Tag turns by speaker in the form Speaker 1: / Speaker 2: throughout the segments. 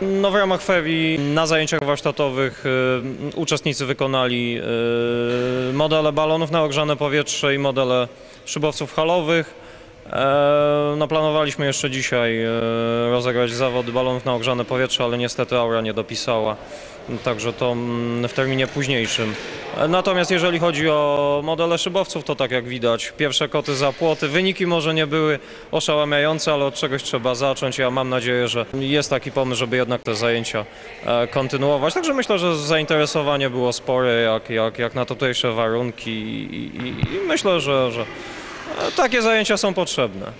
Speaker 1: No w ramach FEWI na zajęciach warsztatowych y, uczestnicy wykonali y, modele balonów na ogrzane powietrze i modele szybowców halowych. E, no planowaliśmy jeszcze dzisiaj e, rozegrać zawody balonów na ogrzane powietrze, ale niestety Aura nie dopisała, także to mm, w terminie późniejszym. Natomiast jeżeli chodzi o modele szybowców, to tak jak widać, pierwsze koty za płoty. Wyniki może nie były oszałamiające, ale od czegoś trzeba zacząć. Ja mam nadzieję, że jest taki pomysł, żeby jednak te zajęcia e, kontynuować. Także myślę, że zainteresowanie było spore, jak, jak, jak na tutejsze warunki i, i, i myślę, że, że e, takie zajęcia są potrzebne.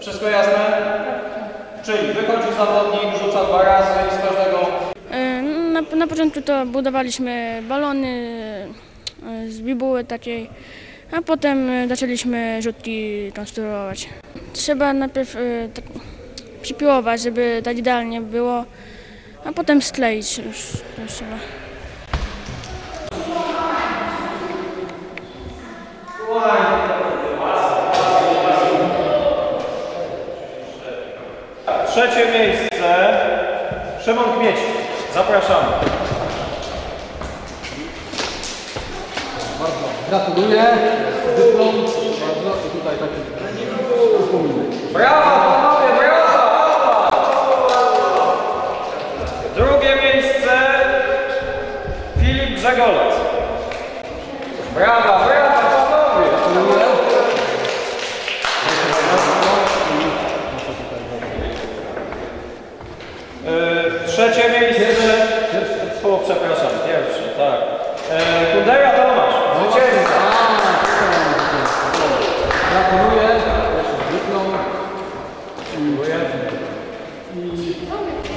Speaker 1: Wszystko jasne? Czyli wychodzi zawodnik, rzuca dwa razy i z każdego
Speaker 2: E, Na, na początku to budowaliśmy balony e, z bibuły takiej, a potem zaczęliśmy rzutki konstruować. Trzeba najpierw e, tak przypiłować, żeby tak idealnie było, a potem skleić już, już trzeba.
Speaker 1: Trzecie miejsce. Szymon Kmieci. Zapraszamy.
Speaker 3: Bardzo gratuluję. Dyplom. Bardzo i tutaj taki upominek.
Speaker 1: Brawa panowie, brawa! Drugie miejsce. Filip Grzegolec. Brawa, brawa E, trzecie miejsce. Pierwsze. O, przepraszam, pierwsze, tak. Yy, Tomasz, zwycięzca. Tak. Gratuluję. Dyplom. Dziękuję. I...